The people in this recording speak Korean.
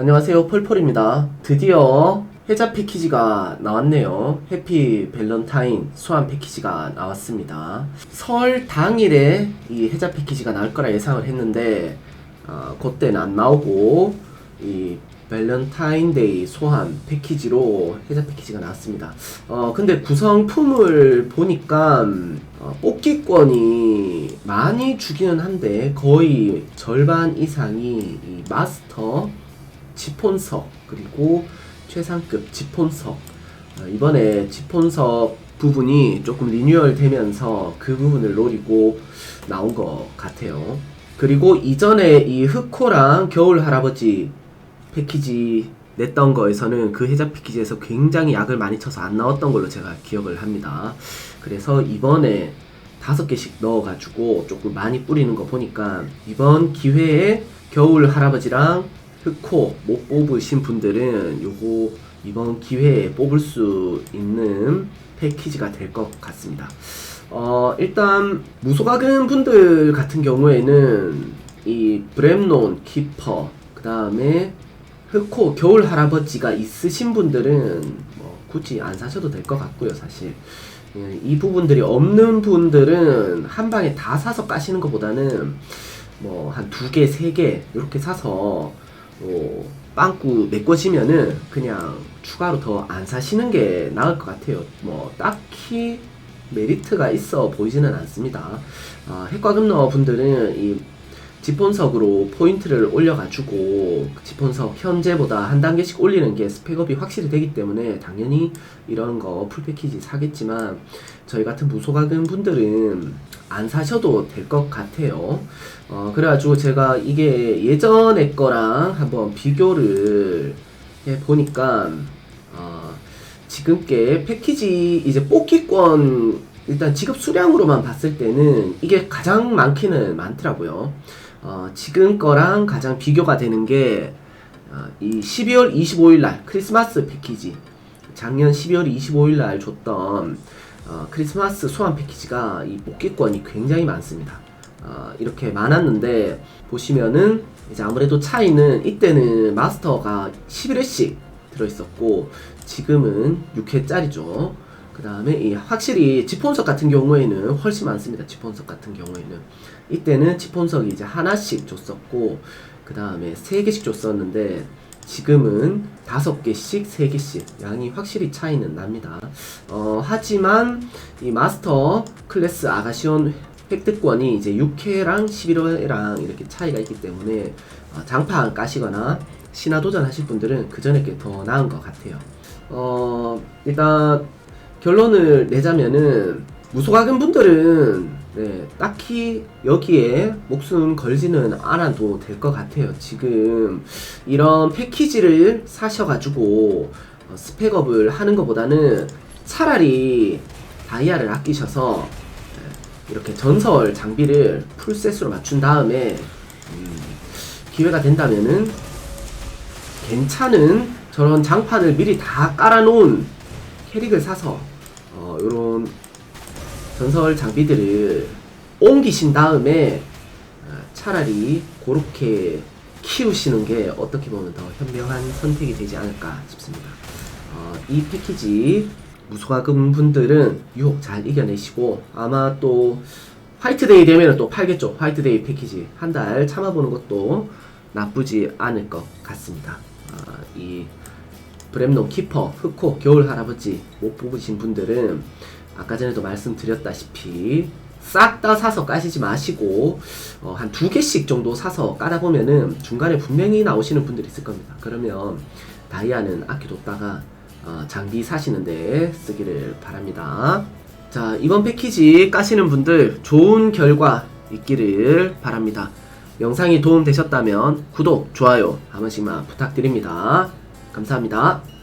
안녕하세요 폴폴입니다. 드디어 해자 패키지가 나왔네요. 해피 밸런타인 소환 패키지가 나왔습니다. 설 당일에 이 해자 패키지가 나올 거라 예상을 했는데 어, 그때는 안 나오고 이 밸런타인데이 소환 패키지로 해자 패키지가 나왔습니다. 어 근데 구성품을 보니까 어, 뽑기권이 많이 주기는 한데 거의 절반 이상이 이 마스터 지폰석 그리고 최상급 지폰석 어, 이번에 지폰석 부분이 조금 리뉴얼 되면서 그 부분을 노리고 나온 것 같아요. 그리고 이전에 이 흑호랑 겨울 할아버지 패키지 냈던 거에서는 그 해자 패키지에서 굉장히 약을 많이 쳐서 안 나왔던 걸로 제가 기억을 합니다. 그래서 이번에 다섯 개씩 넣어가지고 조금 많이 뿌리는 거 보니까 이번 기회에 겨울 할아버지랑 흑호 못 뽑으신 분들은 요거 이번 기회에 뽑을 수 있는 패키지가 될 것 같습니다. 어, 일단 무소각은 분들 같은 경우에는 이 브렘논 키퍼 그 다음에 흑호 겨울 할아버지가 있으신 분들은 뭐 굳이 안 사셔도 될 것 같고요 사실 예, 이 부분들이 없는 분들은 한 방에 다 사서 까시는 것보다는 뭐 한 두 개, 세 개 이렇게 사서 뭐 빵꾸 메꿔지면은 그냥 추가로 더 안 사시는 게 나을 것 같아요. 뭐 딱히 메리트가 있어 보이지는 않습니다. 어, 핵과금러 분들은 이 지폰석으로 포인트를 올려가지고 그 지폰석 현재보다 한 단계씩 올리는 게 스펙업이 확실히 되기 때문에 당연히 이런 거 풀패키지 사겠지만 저희 같은 무소가금 분들은 안 사셔도 될 것 같아요. 어, 그래가지고 제가 이게 예전에 거랑 한번 비교를 해 보니까 어, 지금 게 패키지 이제 뽑기권 일단 지급 수량으로만 봤을 때는 이게 가장 많기는 많더라고요. 어, 지금 거랑 가장 비교가 되는 게, 어, 이 12월 25일 날 크리스마스 패키지. 작년 12월 25일 날 줬던, 어, 크리스마스 소환 패키지가 이 뽑기권이 굉장히 많습니다. 어, 이렇게 많았는데, 보시면은, 이제 아무래도 차이는 이때는 마스터가 11회씩 들어있었고, 지금은 6회짜리죠. 그 다음에 이 확실히 지폰석 같은 경우에는 훨씬 많습니다. 지폰석 같은 경우에는 이때는 지폰석이 이제 하나씩 줬었고 그 다음에 세 개씩 줬었는데 지금은 다섯 개씩 세 개씩 양이 확실히 차이는 납니다. 어, 하지만 이 마스터 클래스 아가시온 획득권이 이제 6회랑 11회랑 이렇게 차이가 있기 때문에 어, 장판 까시거나 신화 도전 하실 분들은 그 전에 게 더 나은 것 같아요. 어, 일단 결론을 내자면은 무소각은 분들은 네, 딱히 여기에 목숨 걸지는 않아도 될 것 같아요. 지금 이런 패키지를 사셔가지고 어, 스펙업을 하는 것보다는 차라리 다이아를 아끼셔서 네, 이렇게 전설 장비를 풀셋으로 맞춘 다음에 음, 기회가 된다면은 괜찮은 저런 장판을 미리 다 깔아놓은 캐릭을 사서 어, 요런 전설 장비들을 옮기신 다음에 어, 차라리 그렇게 키우시는 게 어떻게 보면 더 현명한 선택이 되지 않을까 싶습니다. 어, 이 패키지 무소가금 분들은 유혹 잘 이겨내시고 아마 또 화이트데이 되면 또 팔겠죠. 화이트데이 패키지 한 달 참아보는 것도 나쁘지 않을 것 같습니다. 아, 이 브렘논 키퍼, 흑호, 겨울 할아버지 못 뽑으신 분들은 아까 전에도 말씀드렸다시피 싹 다 사서 까시지 마시고 어, 한 두 개씩 정도 사서 까다 보면은 중간에 분명히 나오시는 분들이 있을 겁니다. 그러면 다이아는 아껴뒀다가 어, 장비 사시는데 쓰기를 바랍니다. 자 이번 패키지 까시는 분들 좋은 결과 있기를 바랍니다. 영상이 도움되셨다면 구독, 좋아요 한 번씩만 부탁드립니다. 감사합니다.